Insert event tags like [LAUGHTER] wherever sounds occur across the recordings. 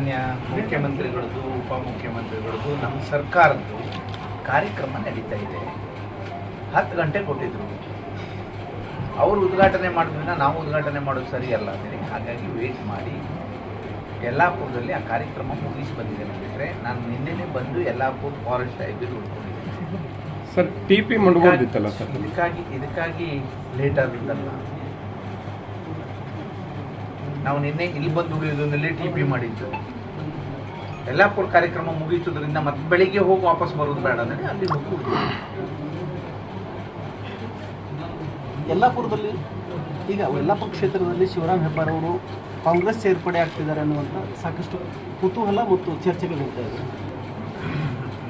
ಮಾನ್ಯ ಮುಖ್ಯಮಂತ್ರಿಗಳದ್ದು ಉಪಮುಖ್ಯಮಂತ್ರಿಗಳದ್ದು ನಮ್ಮ ಸರ್ಕಾರದ್ದು ಕಾರ್ಯಕ್ರಮ ನಡೀತಾ ಇದೆ. ಹತ್ತು ಗಂಟೆ ಕೊಟ್ಟಿದ್ರು. ಅವರು ಉದ್ಘಾಟನೆ ಮಾಡಿದ್ರಿಂದ ನಾವು ಉದ್ಘಾಟನೆ ಮಾಡೋದು ಸರಿಯಲ್ಲ ಅಂತೇಳಿ ಹಾಗಾಗಿ ವೇಟ್ ಮಾಡಿ. ಯಲ್ಲಾಪುರದಲ್ಲಿ ಆ ಕಾರ್ಯಕ್ರಮ ಮುಗಿಸಿ ಬಂದಿದ್ದೇನೆ ಬಿಟ್ಟರೆ ನಾನು ನಿನ್ನೆನೇ ಬಂದು ಯಲ್ಲಾಪುರ ಫಾರೆಸ್ಟ್ ಉಳ್ಕೊಂಡಿದ್ದೀನಿ. ಸರ್ ಟಿ ಪಿ ಅಲ್ಲ ಸರ್? ಇದಕ್ಕಾಗಿ ಇದಕ್ಕಾಗಿ ಲೇಟ್ ಆಗುತ್ತಲ್ಲ ನಾವು ನಿನ್ನೆ ಇಲ್ಲಿ ಬಂದು ಉಳಿಯೋದ್ರಲ್ಲಿ ಟಿ ಪಿ ಮಾಡಿದ್ದು. ಯಲ್ಲಾಪುರ ಕಾರ್ಯಕ್ರಮ ಮುಗೀತದ್ರಿಂದ ಮತ್ತೆ ಬೆಳಿಗ್ಗೆ ಹೋಗಿ ವಾಪಸ್ ಬರೋದು ಬೇಡ ಅಂದರೆ ಅಲ್ಲಿ ಹೋಗಿ. ಯಲ್ಲಾಪುರದಲ್ಲಿ ಈಗ ಯಲ್ಲಾಪುರ ಕ್ಷೇತ್ರದಲ್ಲಿ ಶಿವರಾಮ್ ಹೆಬ್ಬಾರ್ ಅವರು ಕಾಂಗ್ರೆಸ್ ಸೇರ್ಪಡೆ ಆಗ್ತಿದ್ದಾರೆ ಅನ್ನುವಂಥ ಸಾಕಷ್ಟು ಕುತೂಹಲ ಮತ್ತು ಚರ್ಚೆಗಳು ನಡೀತಾ ಇದೆ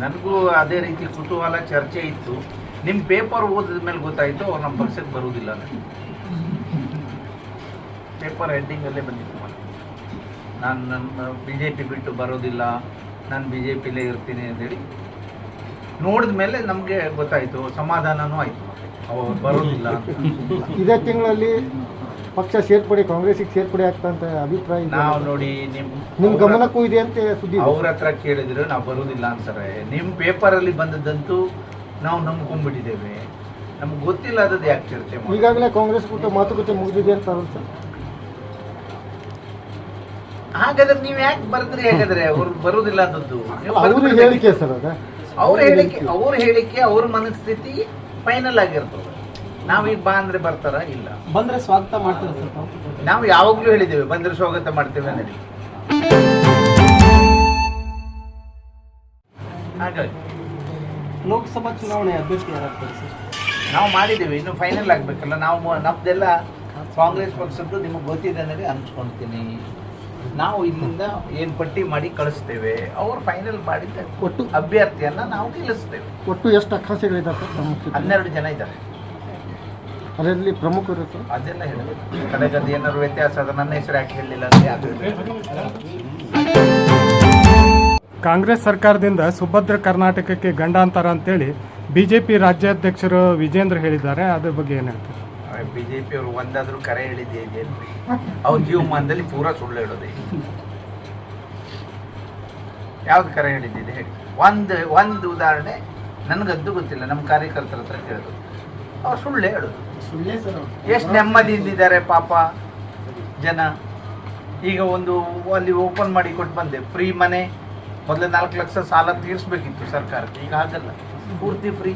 ನನಗೂ ಅದೇ ರೀತಿ ಕುತೂಹಲ ಚರ್ಚೆ ಇತ್ತು ನಿಮ್ಮ ಪೇಪರ್ ಓದಿದ ಮೇಲೆ ಗೊತ್ತಾಯಿತು ಅವ್ರು ನಮ್ಮ ಪಕ್ಷಕ್ಕೆ ಬರುವುದಿಲ್ಲ ಪೇಪರ್ ಹೆಡ್ಡಿಂಗಲ್ಲೇ ಬಂದಿತ್ತು. ನಾನು ನನ್ನ ಬಿ ಜೆ ಪಿ ಬಿಟ್ಟು ಬರೋದಿಲ್ಲ ನಾನು ಬಿ ಜೆ ಪಿಲೇ ಇರ್ತೀನಿ ಅಂತೇಳಿ ನೋಡಿದ ಮೇಲೆ ನಮಗೆ ಗೊತ್ತಾಯಿತು ಸಮಾಧಾನನೂ ಆಯಿತು. ಅವರು ಬರೋದಿಲ್ಲ ಇದೇ ತಿಂಗಳಲ್ಲಿ ಪಕ್ಷ ಸೇರ್ಪಡೆ ಕಾಂಗ್ರೆಸ್ಸಿಗೆ ಸೇರ್ಪಡೆ ಆಗ್ತಂತ ಅಭಿಪ್ರಾಯ ನಾವು ನೋಡಿ ನಿಮ್ ನಿಮ್ಮ ಗಮನಕ್ಕೂ ಇದೆ ಅಂತ ಸುದ್ದಿ. ಅವ್ರ ಹತ್ರ ಕೇಳಿದ್ರು ನಾವು ಬರೋದಿಲ್ಲ ಅಂತಾರೆ. ನಿಮ್ಮ ಪೇಪರಲ್ಲಿ ಬಂದದ್ದಂತೂ ನಾವು ನಂಬ್ಕೊಂಡ್ಬಿಟ್ಟಿದ್ದೇವೆ. ನಮ್ಗೆ ಗೊತ್ತಿಲ್ಲ ಅದದ್ದು ಯಾಕೆ ಚರ್ಚೆ ಈಗಾಗಲೇ ಕಾಂಗ್ರೆಸ್ ಕೂಡ ಮಾತುಕತೆ ಮುಗಿದಿದೆ ಅಂತ ಅನ್ಸುತ್ತೆ ಹಾಗಾದ್ರೆ ನೀವು ಯಾಕೆ ಬರೆದ್ರಿ ಹಾಗಾದ್ರೆ ಅವ್ರು ಬರೋದಿಲ್ಲ ಅಂತದ್ದು ನೀವು ಅವ್ರ. ಹೇಳಿಕೆ ಸರ್ ಅದ. ಅವ್ರ ಹೇಳಿಕೆ ಅವ್ರ ಹೇಳಿಕೆ ಅವ್ರ ಮನಸ್ಥಿತಿ ಫೈನಲ್ ಆಗಿರ್ತದೆ. ನಾವೀಗ ಬಾ ಅಂದ್ರೆ ಬರ್ತಾರ? ಇಲ್ಲ. ಬಂದ್ರೆ ಸ್ವಾಗತ ಮಾಡ್ತಾರೆ ಸರ್ ನಾವು ಯಾವಾಗ್ಲೂ ಹೇಳಿದ್ದೇವೆ ಬಂದ್ರೆ ಸ್ವಾಗತ ಮಾಡ್ತೇವೆ ನಡಿ ಹಾಗಾಗಿ ಲೋಕಸಭಾ ಚುನಾವಣೆ ಅಭ್ಯರ್ಥಿ ಯಾರಾಗ್ತಾರೆ ಸರ್? ನಾವು ಮಾಡಿದ್ದೇವೆ ಇನ್ನು ಫೈನಲ್ ಆಗಬೇಕಲ್ಲ. ನಾವು ನಮ್ದೆಲ್ಲ ಕಾಂಗ್ರೆಸ್ ಪಕ್ಷದ್ದು ನಿಮಗೆ ಗೊತ್ತಿದೆ ಅನ್ನೋದೇ ಅನ್ಸ್ಕೊಳ್ತೀನಿ ನಾವು ಇಲ್ಲಿಂದ ಏನು ಪಟ್ಟಿ ಮಾಡಿ ಕಳಿಸ್ತೇವೆ ಅವರು ಫೈನಲ್ ಮಾಡಿದ ಒಟ್ಟು ಅಭ್ಯರ್ಥಿಯನ್ನ ನಾವು ಗೆಲ್ಲಿಸ್ತೇವೆ. ಒಟ್ಟು ಎಷ್ಟು ಸರ್ ಕ್ಷೇತ್ರ? ಹನ್ನೆರಡು ಜನ ಇದ್ದಾರೆ. ಅದರಲ್ಲಿ ಪ್ರಮುಖರು ಸರ್? ಅದೆಲ್ಲ ಹೇಳಬೇಕು ಕಡೆಗೆ ಏನಾದ್ರು ವ್ಯತ್ಯಾಸ ಅದು ನನ್ನ ಹೆಸರು ಯಾಕೆ ಹೇಳಲಿಲ್ಲ ಅಂದ್ರೆ ಅದು ಕಾಂಗ್ರೆಸ್ ಸರ್ಕಾರದಿಂದ ಸುಭದ್ರ ಕರ್ನಾಟಕಕ್ಕೆ ಗಂಡಾಂತರ ಅಂತೇಳಿ ಬಿಜೆಪಿ ರಾಜ್ಯಾಧ್ಯಕ್ಷರು ವಿಜೇಂದ್ರ ಹೇಳಿದ್ದಾರೆ. ಅದ್ರ ಬಗ್ಗೆ ಏನು ಹೇಳ್ತಾರೆ? ಬಿ ಜೆ ಪಿ ಅವರು ಒಂದಾದ್ರೂ ಕರೆ ಹೇಳಿದ್ದೇನೆ ಅವ್ರ ಜೀವಮಾನದಲ್ಲಿ ಪೂರಾ ಸುಳ್ಳು ಹೇಳೋದೇ ಯಾವ್ದು ಕರೆ ಹೇಳಿದ್ದಿದೆ ಹೇಳಿ. ಒಂದು ಒಂದು ಉದಾಹರಣೆ ನನ್ಗದ್ದು ಗೊತ್ತಿಲ್ಲ ನಮ್ಮ ಕಾರ್ಯಕರ್ತರ ಹತ್ರ ಕೇಳೋದು. ಅವ್ರು ಸುಳ್ಳು ಹೇಳೋದು. ಎಷ್ಟು ನೆಮ್ಮದಿಯಿಂದಿದ್ದಾರೆ ಪಾಪ ಜನ. ಈಗ ಒಂದು ಅಲ್ಲಿ ಓಪನ್ ಮಾಡಿ ಕೊಟ್ಟು ಬಂದೆ ಫ್ರೀ ಮನೆ. ಮೊದಲು ನಾಲ್ಕು ಲಕ್ಷ ಸಾಲ ತೀರಿಸ್ಬೇಕಿತ್ತು ಸರ್ಕಾರಕ್ಕೆ ಈಗ ಆಗಲ್ಲ. ಪೂರ್ತಿ ಫ್ರೀ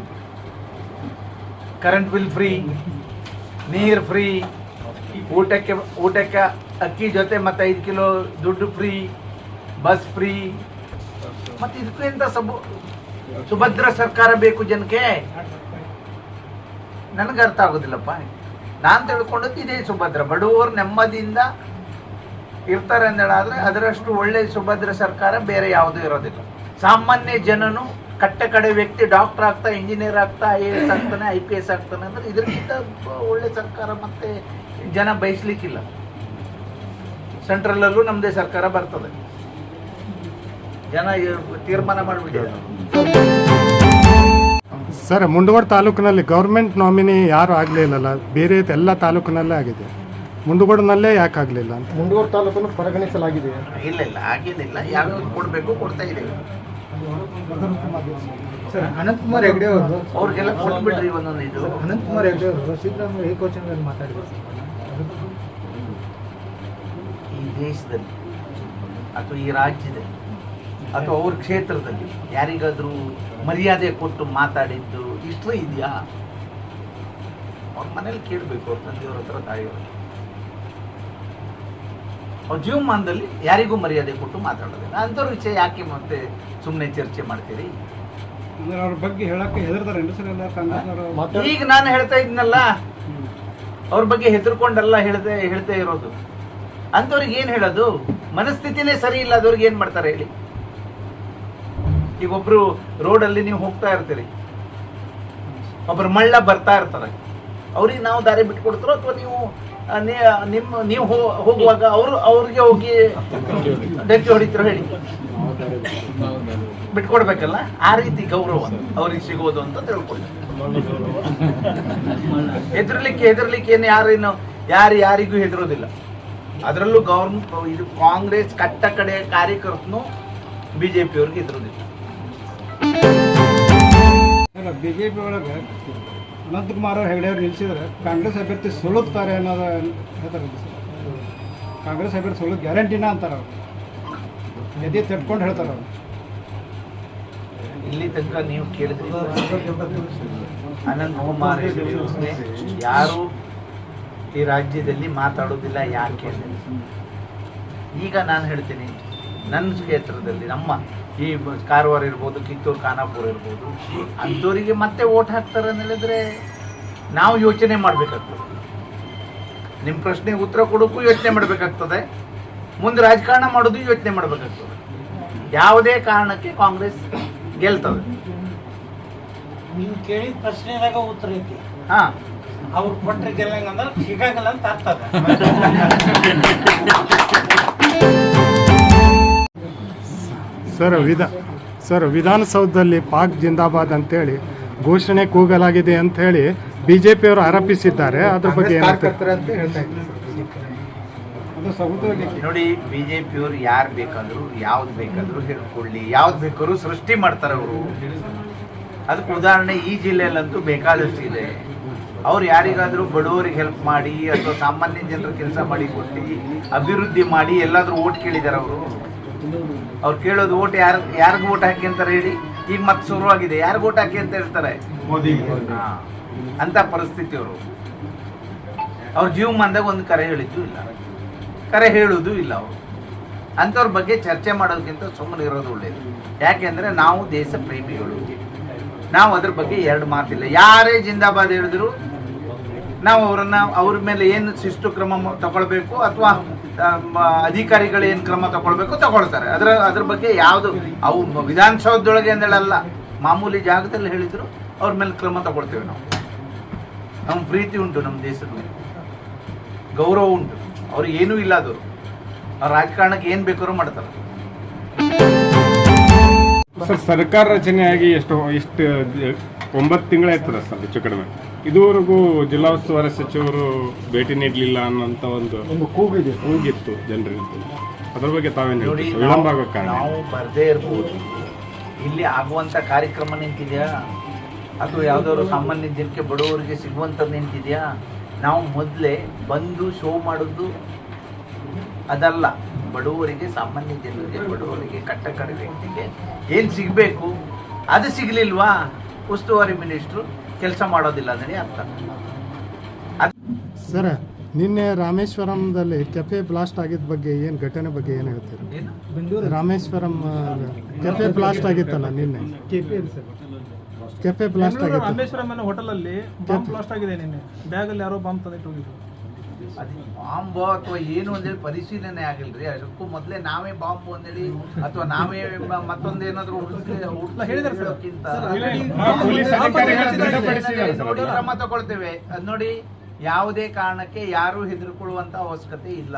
ಕರೆಂಟ್ ಬಿಲ್ ಫ್ರೀ ನೀರು ಫ್ರೀ, ಊಟಕ್ಕೆ ಊಟಕ್ಕೆ ಅಕ್ಕಿ ಜೊತೆ ಮತ್ತೆ ಐದು ಕಿಲೋ ದುಡ್ಡು ಫ್ರೀ, ಬಸ್ ಫ್ರೀ. ಮತ್ತೆ ಇದಕ್ಕೂ ಎಂತ ಸಬು, ಸುಭದ್ರ ಸರ್ಕಾರ ಬೇಕು ಜನಕ್ಕೆ? ನನಗೆ ಅರ್ಥ ಆಗೋದಿಲ್ಲಪ್ಪ. ನಾನು ತಿಳ್ಕೊಂಡದ್ದು ಇದೇ ಸುಭದ್ರ. ಬಡವರು ನೆಮ್ಮದಿಯಿಂದ ಇರ್ತಾರೆ ಅಂದೇಳಾದರೆ ಅದರಷ್ಟು ಒಳ್ಳೆ ಸುಭದ್ರ ಸರ್ಕಾರ ಬೇರೆ ಯಾವುದೂ ಇರೋದಿಲ್ಲ. ಸಾಮಾನ್ಯ ಜನನು ಕಟ್ಟ ಕಡೆ ವ್ಯಕ್ತಿ ಡಾಕ್ಟರ್ ಆಗ್ತಾ ಇಂಜಿನಿಯರ್ ಆಗ್ತಾ ಐ ಎ ಎಸ್ ಆಗ್ತಾನೆ ಐ ಪಿ ಎಸ್ ಆಗ್ತಾನೆ ಅಂದ್ರೆ ಇದಕ್ಕಿಂತ ಒಳ್ಳೆ ಸರ್ಕಾರ ಮತ್ತೆ ಜನ ಬಯಸ್ಲಿಕ್ಕಿಲ್ಲ. ಸೆಂಟ್ರಲಲ್ಲೂ ನಮ್ಮದೇ ಸರ್ಕಾರ ಬರ್ತದೆ. ಜನ ತೀರ್ಮಾನ ಮಾಡಿಬಿಟ್ಟಿದ್ದಾರೆ. ಸರ್ ಮುಂಡಗೋಡ ತಾಲೂಕಿನಲ್ಲಿ ಗೌರ್ಮೆಂಟ್ ನಾಮಿನಿ ಯಾರು ಆಗಲಿಲ್ಲಲ್ಲ ಬೇರೆ ಎಲ್ಲ ತಾಲೂಕಿನಲ್ಲೇ ಆಗಿದೆ. ಮುಂಡಗೋಡನಲ್ಲೇ ಯಾಕೆ ಆಗಲಿಲ್ಲ ಅಂತ? ಮುಂಡಗೋಡ ತಾಲೂಕನ್ನು ಪರಿಗಣಿಸಲಾಗಿದೆ. ಇಲ್ಲ ಇಲ್ಲ ಆಗಿದ್ದಿಲ್ಲ ಯಾರು ಕೊಡಬೇಕು ಕೊಡ್ತಾ ಇದ್ದೇವೆ. ಸರ್ ಅನಂತಕುಮಾರ್ ಹೆಗ್ಡೆ ಅವರು ಅವ್ರಿಗೆಲ್ಲ ಕೊಟ್ಬಿಟ್ರಿ ಒಂದೊಂದು ಇದು. ಅನಂತಕುಮಾರ್ ಹೆಗ್ಡೆ ಅವರು ಸಿದ್ದರಾಮಯ್ಯ ಏಕೋಚನದಲ್ಲಿ ಮಾತಾಡಿದ್ರು. ಈ ದೇಶದಲ್ಲಿ ಅಥವಾ ಈ ರಾಜ್ಯದಲ್ಲಿ ಅಥವಾ ಅವ್ರ ಕ್ಷೇತ್ರದಲ್ಲಿ ಯಾರಿಗಾದ್ರೂ ಮರ್ಯಾದೆ ಕೊಟ್ಟು ಮಾತಾಡಿದ್ದು ಇಷ್ಟು ಇದೆಯಾ? ಅವ್ರ ಮನೇಲಿ ಕೇಳಬೇಕು ಅವ್ರ ತಂದೆಯವ್ರ ಹತ್ರ ತಾಯಿಯವ್ರ. ಅವ್ರ ಜೀವಮಾನದಲ್ಲಿ ಯಾರಿಗೂ ಮರ್ಯಾದೆ ಕೊಟ್ಟು ಮಾತಾಡೋದಿಲ್ಲ. ಅಂಥವ್ರ ವಿಷಯ ಯಾಕೆ ಮತ್ತೆ ಸುಮ್ಮನೆ ಚರ್ಚೆ ಮಾಡ್ತೀರಿ? ಅಂದ್ರೆ ಅವ್ರ ಬಗ್ಗೆ ಹೇಳಕ್ಕೆ ಹೆದರ್ತಾರೆ ಸರ್ ಎಲ್ಲ ಕಾಂಗ್ರೆಸ್ ಈಗ ನಾನು ಹೇಳ್ತಾ ಇದ್ನಲ್ಲ ಅವ್ರ ಬಗ್ಗೆ ಹೆದರ್ಕೊಂಡೆಲ್ಲ ಹೇಳ್ದೆ ಹೇಳ್ತಾ ಇರೋದು. ಅಂಥವ್ರಿಗೆ ಏನು ಹೇಳೋದು? ಮನಸ್ಥಿತಿನೇ ಸರಿ ಇಲ್ಲ ಅದವ್ರಿಗೆ ಏನು ಮಾಡ್ತಾರೆ ಹೇಳಿ? ಈಗ ಒಬ್ರು ರೋಡಲ್ಲಿ ನೀವು ಹೋಗ್ತಾ ಇರ್ತೀರಿ. ಒಬ್ರು ಮಳ್ಳ ಬರ್ತಾ ಇರ್ತಾರೆ. ಅವ್ರಿಗೆ ನಾವು ದಾರಿ ಬಿಟ್ಕೊಡ್ತಾರೋ ಅಥವಾ ನೀವು ನಿಮ್ಮ, ನೀವು ಹೋಗುವಾಗ ಅವರು ಅವ್ರಿಗೆ ಹೋಗಿ ಡೆಕ್ಕಿ ಹೊಡಿತರು ಹೇಳಿ. ಬಿಟ್ಕೊಡ್ಬೇಕಲ್ಲ? ಆ ರೀತಿ ಗೌರವ ಅವ್ರಿಗೆ ಸಿಗೋದು ಅಂತ ತಿಳ್ಕೊಳ್ಳಿ. ಹೆದರ್ಲಿಕ್ಕೆ ಹೆದರ್ಲಿಕ್ಕೆ ಏನು ಯಾರೇನು ಯಾರು ಯಾರಿಗೂ ಹೆದರೋದಿಲ್ಲ. ಅದರಲ್ಲೂ ಗೌರ್ಮೆಂಟ್ ಇದು ಕಾಂಗ್ರೆಸ್ ಕಟ್ಟ ಕಡೆ ಕಾರ್ಯಕರ್ತನು ಬಿ ಜೆ ಪಿಯವ್ರಿಗೆ ಅವ್ರಿಗೆ ಹೆದರೋದಿಲ್ಲ. ಬಿ ಜೆ ಪಿ ಒಳಗೆ ಅನಂತಕುಮಾರ್ ಹೆಗಡೆ ಅವ್ರು ನಿಲ್ಲಿಸಿದ್ರೆ ಕಾಂಗ್ರೆಸ್ ಅಭ್ಯರ್ಥಿ ಸೋಲುತ್ತಾರೆ ಅನ್ನೋದು ಹೇಳ್ತಾರೆ ಕಾಂಗ್ರೆಸ್ ಅಭ್ಯರ್ಥಿ ಸುಳ್ಳು ಗ್ಯಾರಂಟಿನ ಅಂತಾರೆ ಅವರು. ಎದೆ ತಟ್ಕೊಂಡು ಹೇಳ್ತಾರೆ ಅವರು. ಇಲ್ಲಿ ತನಕ ನೀವು ಕೇಳಿದ್ರಿ ಅನಂತ್ ಯಾರು ಈ ರಾಜ್ಯದಲ್ಲಿ ಮಾತಾಡೋದಿಲ್ಲ ಯಾಕೆ ಈಗ ನಾನು ಹೇಳ್ತೀನಿ, ನನ್ನ ಕ್ಷೇತ್ರದಲ್ಲಿ, ನಮ್ಮ ಈ ಬ- ಕಾರವಾರ ಇರ್ಬೋದು ಕಿತ್ತೂರು ಖಾನಾಪುರ ಇರ್ಬೋದು ಅಂಥವರಿಗೆ ಮತ್ತೆ ಓಟ್ ಹಾಕ್ತಾರೆ ಅಂತ ಹೇಳಿದ್ರೆ ನಾವು ಯೋಚನೆ ಮಾಡಬೇಕಾಗ್ತದೆ. ನಿಮ್ಮ ಪ್ರಶ್ನೆಗೆ ಉತ್ತರ ಕೊಡೋಕ್ಕೂ ಯೋಚನೆ ಮಾಡಬೇಕಾಗ್ತದೆ. ಮುಂದೆ ರಾಜಕಾರಣ ಮಾಡೋದು ಯೋಚನೆ ಮಾಡಬೇಕಾಗ್ತದೆ. ಯಾವುದೇ ಕಾರಣಕ್ಕೆ ಕಾಂಗ್ರೆಸ್ ಗೆಲ್ತದೆ. ನೀವು ಕೇಳಿದ ಪ್ರಶ್ನೆದಾಗ ಉತ್ತರ ಐತಿ. ಹಾ. ಅವ್ರು ಕೊಟ್ಟರೆ ಗೆಲ್ಲಂಗಂದ್ರೆ ಸಿಗಂಗಿಲ್ಲ ಅಂತ ಆಗ್ತದ [LAUGHS] ಸರ್ ವಿಧ ಸರ್ ವಿಧಾನಸೌಧದಲ್ಲಿ ಪಾಕ್ ಜಿಂದಾಬಾದ್ ಅಂತೇಳಿ ಘೋಷಣೆ ಕೂಗಲಾಗಿದೆ ಅಂತ ಹೇಳಿ ಬಿಜೆಪಿಯವರು ಆರೋಪಿಸಿದ್ದಾರೆ. ಅದ್ರ ಬಗ್ಗೆ ಏನಂತ ಅಂತ ಜೆ ನೋಡಿ ಬಿಜೆಪಿಯವರು ಯಾರು ಬೇಕಾದರೂ ಯಾವ್ದು ಬೇಕಾದರೂ ಹೇಳ್ಕೊಳ್ಳಿ. ಯಾವ್ದು ಬೇಕಾದ್ರೂ ಸೃಷ್ಟಿ ಮಾಡ್ತಾರೆ ಅವರು. ಅದಕ್ಕೆ ಉದಾಹರಣೆ ಈ ಜಿಲ್ಲೆಯಲ್ಲಂತೂ ಬೇಕಾದಷ್ಟು ಇದೆ. ಅವ್ರು ಯಾರಿಗಾದರೂ ಬಡವರಿಗೆ ಹೆಲ್ಪ್ ಮಾಡಿ ಅಥವಾ ಸಾಮಾನ್ಯ ಜನರು ಕೆಲಸ ಮಾಡಿ ಕೊಟ್ಟು ಅಭಿವೃದ್ಧಿ ಮಾಡಿ ಎಲ್ಲಾದರೂ ಓಟ್ ಕೇಳಿದ್ದಾರೆ ಅವರು. ಅವ್ರು ಕೇಳೋದು ಓಟ್ ಯಾರು ಯಾರಿಗೂ ಓಟ್ ಹಾಕಿ ಅಂತಾರೆ ಹೇಳಿ? ಈಗ ಮತ್ತೆ ಶುರುವಾಗಿದೆ. ಯಾರಿಗೂ ಓಟ್ ಹಾಕಿ ಅಂತ ಹೇಳ್ತಾರೆ? ಹಾ. ಅಂತ ಪರಿಸ್ಥಿತಿ ಅವರು. ಅವ್ರ ಜೀವಮಾನದಾಗ ಒಂದು ಕರೆ ಹೇಳಿದ್ದು ಇಲ್ಲ. ಕರೆ ಹೇಳೋದು ಇಲ್ಲ ಅವರು. ಅಂಥವ್ರ ಬಗ್ಗೆ ಚರ್ಚೆ ಮಾಡೋದಕ್ಕಿಂತ ಸುಮ್ಮನೆ ಇರೋದು ಒಳ್ಳೇದು. ಯಾಕೆಂದ್ರೆ ನಾವು ದೇಶ ಪ್ರೇಮಿಗಳು. ನಾವು ಅದ್ರ ಬಗ್ಗೆ ಎರಡು ಮಾತಿಲ್ಲ. ಯಾರೇ ಜಿಂದಾಬಾದ್ ಹೇಳಿದ್ರು ನಾವು ಅವರನ್ನ ಅವ್ರ ಮೇಲೆ ಏನು ಶಿಸ್ತು ಕ್ರಮ ತಗೊಳ್ಬೇಕು ಅಥವಾ ಅಧಿಕಾರಿಗಳು ಏನು ಕ್ರಮ ತಗೊಳ್ಬೇಕು ತಗೊಳ್ತಾರೆ. ಅದರ, ಅದ್ರ ಬಗ್ಗೆ ಯಾವುದು, ಅವು ವಿಧಾನಸೌಧದೊಳಗೆ ಅಂದೇಳಲ್ಲ ಮಾಮೂಲಿ ಜಾಗದಲ್ಲಿ ಹೇಳಿದ್ರು, ಅವ್ರ ಮೇಲೆ ಕ್ರಮ ತಗೊಳ್ತೇವೆ ನಾವು. ನಮ್ಮ ಪ್ರೀತಿ ಉಂಟು ನಮ್ಮ ದೇಶದ ಮೇಲೆ. ಗೌರವ ಉಂಟು. ಅವ್ರಿಗೆ ಏನೂ ಇಲ್ಲ ಅದು. ಅವ್ರ ರಾಜಕಾರಣಕ್ಕೆ ಏನು ಬೇಕಾದ್ರೂ ಮಾಡ್ತಾರೆ. ಸರ್, ಸರ್ಕಾರ ರಚನೆಯಾಗಿ ಎಷ್ಟು ಎಷ್ಟು, ಒಂಬತ್ತು ತಿಂಗಳಾಯ್ತದ ಸರ್, ಹೆಚ್ಚು ಕಡಿಮೆ? ಇದುವರೆಗೂ ಜಿಲ್ಲಾ ಉಸ್ತುವಾರಿ ಸಚಿವರು ಭೇಟಿ ನೀಡಲಿಲ್ಲ ಅನ್ನೋಂಥ ಒಂದು ಒಂದು ಕೂಗಿದೆ. ಕೂಗಿತ್ತು ಜನರಿಗೆ. ಅದ್ರ ಬಗ್ಗೆ ತಾವೇನು ನೋಡಿ ವಿಳಂಬ ಆಗೋ ಕಾರಣ. ನಾವು ಬರದೇ ಇರ್ಬೋದು. ಇಲ್ಲಿ ಆಗುವಂತ ಕಾರ್ಯಕ್ರಮ ನಿಂತಿದೆಯಾ? ಅಥವಾ ಯಾವ್ದಾದ್ರು ಸಾಮಾನ್ಯ ಜನಕ್ಕೆ ಬಡವರಿಗೆ ಸಿಗುವಂಥದ್ದು ನಿಂತಿದೆಯಾ? ನಾವು ಮೊದಲೇ ಬಂದು ಶೋ ಮಾಡೋದು ಅದಲ್ಲ. ಬಡವರಿಗೆ ಸಾಮಾನ್ಯ ಜನರಿಗೆ ಬಡವರಿಗೆ ಕಟ್ಟ ಕಡೆ ವ್ಯಕ್ತಿಗೆ ಏನು ಸಿಗಬೇಕು? ಅದು ಸಿಗಲಿಲ್ವಾ? ಉಸ್ತುವಾರಿ ಮಿನಿಸ್ಟ್ರು ಕೆಲಸ ಮಾಡೋದಿಲ್ಲ ಅಂದರೆ ಅರ್ಥ. ಸರ್ ನಿನ್ನೆ ರಾಮೇಶ್ವರಂದಲ್ಲಿ ಕೆಫೆ ಬ್ಲಾಸ್ಟ್ ಆಗಿದ್ದ ಬಗ್ಗೆ ಏನು ಘಟನೆ ಬಗ್ಗೆ ಏನು ಹೇಳ್ತೀರಿ? ರಾಮೇಶ್ವರಂ ಕೆಫೆ ಬ್ಲಾಸ್ಟ್ ಆಗಿತ್ತಲ್ಲ ನಿನ್ನೆ? ಕೆಫೆ ಬ್ಲಾಸ್ಟ್ ಆಗಿತ್ತು. ರಾಮೇಶ್ವರಂ ಅನ್ನೋ ಹೋಟೆಲಲ್ಲಿ ಬಾಂಬ್ ಬ್ಲಾಸ್ಟ್ ಆಗಿದೆ ನಿನ್ನೆ. ಬ್ಯಾಗಲ್ಲಿ ಯಾರೋ ಬಾಂಬ್ ತಂದಿಟ್ಟು ಹೋಗಿದ್ರು. ಅದು ಬಾಂಬ್ ಅಥವಾ ಏನು ಅಂತೇಳಿ ಪರಿಶೀಲನೆ ಆಗಿಲ್ರಿ ಅದಕ್ಕೂ ಮೊದಲೇ ನಾವೇ ಬಾಂಬ್ ಅಂತೇಳಿ ಅಥವಾ ನಾವೇ ಮತ್ತೊಂದೇನಾದ್ರೂ ಏನಾದ್ರೆ ನೋಡಿ. ಕ್ರಮ ತಗೊಳ್ತೇವೆ. ಅದ್ ನೋಡಿ ಯಾವುದೇ ಕಾರಣಕ್ಕೆ ಯಾರು ಹೆದರ್ಕೊಳ್ಳುವಂತ ಅವಶ್ಯಕತೆ ಇಲ್ಲ.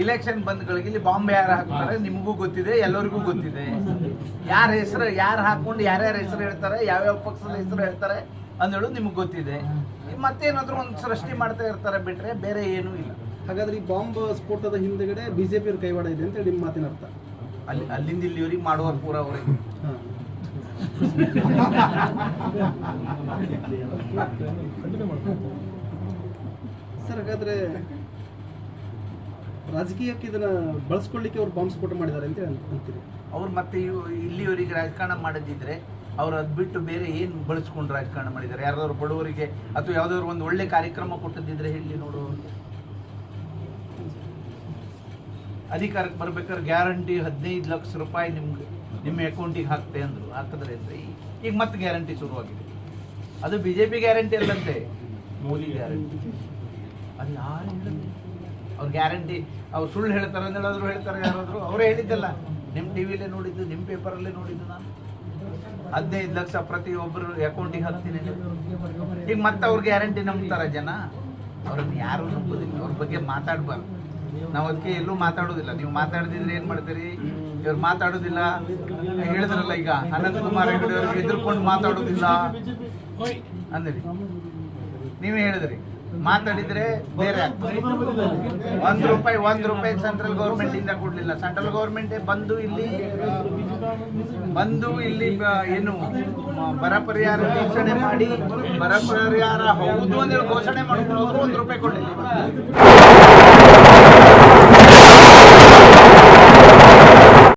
ಇಲೆಕ್ಷನ್ ಬಂದ್ಗಳಿಗೆ ಇಲ್ಲಿ ಬಾಂಬ್ ಯಾರು ಹಾಕ್ತಾರೆ ನಿಮಗೂ ಗೊತ್ತಿದೆ ಎಲ್ಲರಿಗೂ ಗೊತ್ತಿದೆ. ಯಾರ ಹೆಸರು ಯಾರು ಹಾಕೊಂಡು ಯಾರ್ಯಾರ ಹೆಸರು ಹೇಳ್ತಾರೆ ಯಾವ್ಯಾವ ಪಕ್ಷದ ಹೆಸರು ಹೇಳ್ತಾರೆ ಅಂದೇಳು ನಿಮ್ಗೆ ಗೊತ್ತಿದೆ. ಮತ್ತೇನಾದ್ರೂ ಒಂದು ಸೃಷ್ಟಿ ಮಾಡ್ತಾ ಇರ್ತಾರೆ ಬಿಟ್ರೆ ಬೇರೆ ಏನೂ ಇಲ್ಲ. ಹಾಗಾದ್ರೆ ಈ ಬಾಂಬ್ ಸ್ಫೋಟದ ಹಿಂದೆಗಡೆ ಬಿಜೆಪಿ ಕೈವಾಡ ಇದೆ ಅಂತ ನಿಮ್ಮ ಮಾತಿನ ಅರ್ಥ. ಅಲ್ಲಿ ಅಲ್ಲಿಂದ ಇಲ್ಲಿವರೆಗೆ ಮಾಡುವ ಪೂರ ಅವರಿಗೆ. ಸರ್ ಹಾಗಾದ್ರೆ ರಾಜಕೀಯಕ್ಕೆ ಇದನ್ನ ಬಳಸ್ಕೊಳ್ಳಿಕ್ಕೆ ಅವ್ರು ಬಾಂಬ್ ಸ್ಫೋಟ ಮಾಡಿದ್ದಾರೆ ಅಂತ ಅಂತೀರಿ? ಅವ್ರು ಮತ್ತೆ ಇಲ್ಲಿವರೆಗೆ ರಾಜಕಾರಣ ಮಾಡದಿದ್ರೆ ಅವ್ರು ಅದು ಬಿಟ್ಟು ಬೇರೆ ಏನು ಬಳಸ್ಕೊಂಡು ರಾಜಕಾರಣ ಮಾಡಿದ್ದಾರೆ ಯಾರಾದ್ರು ಬಡವರಿಗೆ ಅಥವಾ ಯಾವ್ದಾದ್ರು ಒಂದು ಒಳ್ಳೆ ಕಾರ್ಯಕ್ರಮ ಕೊಟ್ಟದಿದ್ರೆ ಹೇಳಿ ನೋಡು. ಅಧಿಕಾರಕ್ಕೆ ಬರ್ಬೇಕಾದ್ರೆ ಗ್ಯಾರಂಟಿ ಹದಿನೈದು ಲಕ್ಷ ರೂಪಾಯಿ ನಿಮ್ಗೆ ನಿಮ್ಮ ಅಕೌಂಟಿಗೆ ಹಾಕ್ತೆ ಅಂದ್ರು. ಹಾಕಿದ್ರೆ ಅಂದರೆ ಈಗ ಮತ್ತೆ ಗ್ಯಾರಂಟಿ ಶುರುವಾಗಿದೆ. ಅದು ಬಿ ಜೆ ಪಿ ಗ್ಯಾರಂಟಿ ಅಲ್ಲಂತೆ. ಮೋದಿ ಗ್ಯಾರಂಟಿ. ಅದು ಯಾರು ಅವ್ರು ಗ್ಯಾರಂಟಿ ಅವ್ರು ಸುಳ್ಳು ಹೇಳ್ತಾರೆ ಅಂತ ಹೇಳಿದ್ರು ಹೇಳ್ತಾರೆ ಯಾರಾದರೂ. ಅವರೇ ಹೇಳಿದ್ದಲ್ಲ. ನಿಮ್ಮ ಟಿ ವಿಲೇ ನೋಡಿದ್ದು ನಿಮ್ಮ ಪೇಪರಲ್ಲೇ ನೋಡಿದ್ದು ನಾನು. ಹದಿನೈದು ಲಕ್ಷ ಪ್ರತಿ ಒಬ್ರು ಅಕೌಂಟಿಗೆ ಹಾಕ್ತೀನಿ. ಈಗ ಮತ್ತೆ ಅವ್ರ ಗ್ಯಾರಂಟಿ ನಂಬ್ತಾರ ಜನ. ಅವ್ರನ್ನ ಯಾರು ನಂಬುದಿಲ್ಲ. ಅವ್ರ ಬಗ್ಗೆ ಮಾತಾಡಬಾರ್ದು. ನಾವು ಅದಕ್ಕೆ ಎಲ್ಲೂ ಮಾತಾಡೋದಿಲ್ಲ. ನೀವು ಮಾತಾಡದಿದ್ರೆ ಏನ್ ಮಾಡ್ತೀರಿ? ಇವ್ರು ಮಾತಾಡೋದಿಲ್ಲ. ಹೇಳಿದ್ರಲ್ಲ ಈಗ ಅನಂತಕುಮಾರ್ ಹೆಗಡೆ ಅವ್ರಿಗೆ ಹೆದರ್ಕೊಂಡು ಮಾತಾಡೋದಿಲ್ಲ. ಅಂದ್ರಿ. ನೀವೇ ಹೇಳಿದ್ರಿ. ಮಾತಾಡಿದ್ರೆ ಬೇರೆ ಒಂದ್ ರೂಪಾಯಿ ಒಂದ್ ರೂಪಾಯಿ ಸೆಂಟ್ರಲ್ ಗೌರ್ಮೆಂಟ್ ಇಂದ ಕೊಡ್ಲಿಲ್ಲ. ಸೆಂಟ್ರಲ್ ಗೌರ್ಮೆಂಟ್ ಬಂದು ಇಲ್ಲಿ ಬಂದು ಇಲ್ಲಿ ಏನು ಬರ ಪರಿಹಾರ ಘೋಷಣೆ ಮಾಡಿ, ಬರ ಪರಿಹಾರ ಹೌದು ಹೇಳಿ ಘೋಷಣೆ ಮಾಡ್ಕೊಂಡು ಒಂದ್ ರೂಪಾಯಿ ಕೊಡ್ಲಿಲ್ಲ.